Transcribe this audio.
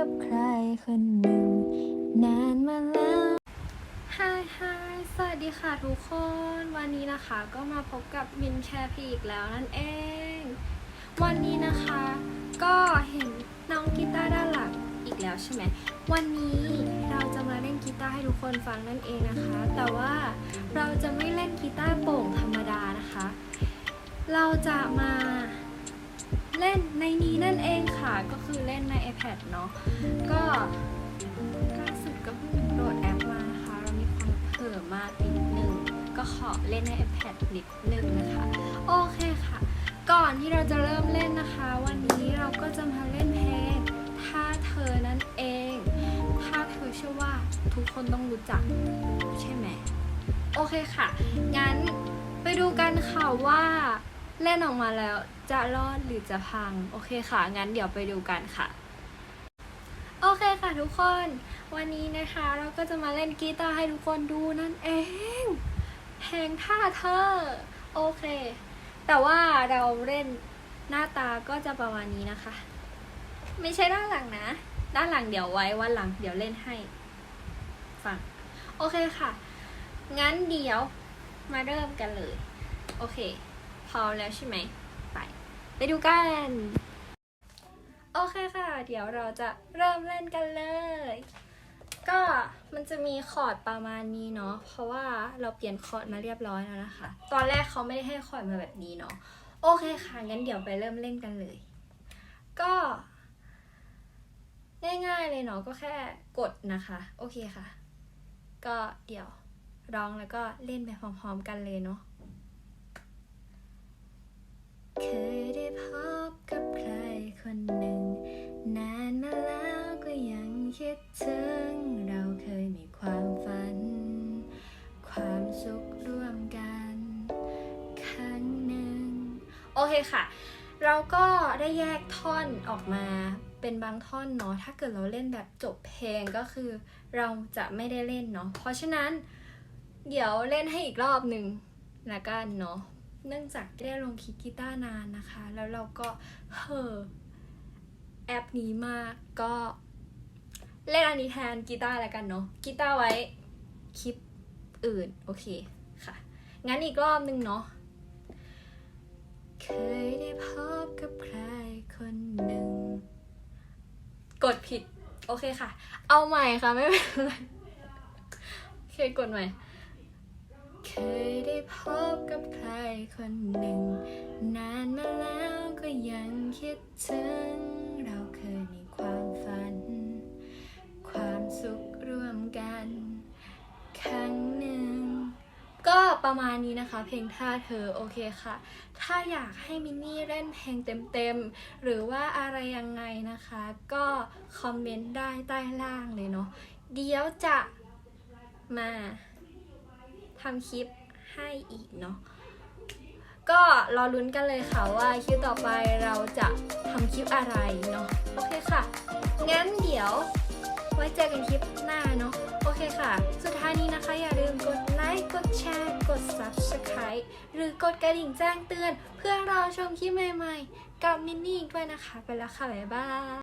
กับใครคนหนึ่ง นานมาแล้วฮายฮายสวัสดีค่ะทุกคน วันนี้นะคะก็มาพบกับมินแชร์พีอีกแล้วนั่นเอง วันนี้นะคะ ก็เห็นน้องกีตาร์ด้านหลังอีกแล้วใช่ไหมวันนี้เราจะมาเล่นกีตาร์ให้ทุกคนฟังนั่นเองนะคะ แต่ว่าเราจะไม่เล่นกีตาร์โป่งธรรมดานะคะ เราจะมา เล่นในนี้นั่นเองค่ะ ก็คือเล่นใน iPad เนาะ ก็ล่าสุดก็เพิ่งโหลดแอปมานะคะ เรามีความเผลอมากนิดนึง ก็ขอเล่นใน iPad นิดนึงนะคะ โอเคค่ะ ก่อนที่เราจะเริ่มเล่นนะคะ วันนี้เราก็จะมาเล่นเพลงถ้าเธอนั่นเอง ถ้าเธอเชื่อว่าทุกคนต้องรู้จักใช่ไหม โอเคค่ะ งั้นไปดูกันค่ะว่า เล่นออกมาแล้วจะรอดหรือจะพัง โอเคค่ะ งั้นเดี๋ยวไปดูกันค่ะ โอเคค่ะทุกคน วันนี้นะคะเราก็จะมาเล่นกีตาร์ให้ทุกคนดูนั่นเองเพลงท่าเธอ โอเค แต่ว่าเราเล่นหน้าตาก็จะประมาณนี้นะคะ ไม่ใช่ด้านหลังนะ ด้านหลังเดี๋ยวไว้วันหลังเดี๋ยวเล่นให้ฟังโอเคค่ะ งั้นเดี๋ยวมาเริ่มกันเลย โอเค พร้อมแล้วใช่ไหม ไป ไปดูกัน โอเคค่ะ เดี๋ยวเราจะเริ่มเล่นกันเลย ก็มันจะมีคอร์ดประมาณนี้เนาะ เพราะว่าเราเปลี่ยนคอร์ดมาเรียบร้อยแล้วนะคะ ตอนแรกเขาไม่ได้ให้คอร์ดมาแบบนี้เนาะ โอเคค่ะ งั้นเดี๋ยวไปเริ่มเล่นกันเลย ก็ง่ายๆเลยเนาะก็แค่กดนะคะ โอเคค่ะ ก็เดี๋ยวร้องแล้วก็เล่นไปพร้อมๆกันเลยเนาะ เคยได้พบกับใครคนหนึ่ง นานมาแล้วก็ยังคิดถึง เราเคยมีความฝัน ความสุขร่วมกัน ครั้งหนึ่ง โอเคค่ะ เราก็ได้แยกท่อนออกมาเป็นบางท่อนเนาะ ถ้าเกิดเราเล่นแบบจบเพลงก็คือ เราจะไม่ได้เล่นเนาะ เพราะฉะนั้น เดี๋ยวเล่นให้อีกรอบหนึ่งละกันเนาะ เนื่องจากไม่ได้ลงคลิปกีตาร์นานนะคะ แล้วเราก็เห่อแอปนี้มากก็เล่นอันนี้แทนกีตาร์แล้วกันเนาะกีตาร์ไว้คลิปอื่น โอเคค่ะ งั้นอีกรอบนึงเนาะเคยได้พบกับใครคนหนึ่ง กดผิด โอเคค่ะ เอาใหม่ค่ะ ไม่เป็นไร โอเค กดใหม่ เคยได้พบกับใครคนหนึ่ง นานมาแล้วก็ยังคิดถึง เราเคยมีความฝัน ความสุขร่วมกัน ครั้งหนึ่ง ก็ประมาณนี้นะคะ เพลงท่าเธอโอเคค่ะ ถ้าอยากให้มินนี่เล่นเพลงเต็มๆ หรือว่าอะไรยังไงนะคะ ก็คอมเมนต์ได้ใต้ล่างเลยเนาะเดี๋ยวจะมา ทำคลิปให้อีกเนาะก็รอลุ้นกันเลยค่ะว่าคลิปต่อไปเราจะทำคลิปอะไรเนาะโอเคค่ะ งั้นเดี๋ยวไว้เจอกันคลิปหน้าเนาะโอเคค่ะ สุดท้ายนี้นะคะอย่าลืมกดไลค์กดแชร์ กด Subscribe หรือกดกระดิ่งแจ้งเตือน เพื่อรอชมคลิปใหม่ๆ กับมินนี่ด้วยนะคะ ไปแล้วค่ะ บ๊ายบาย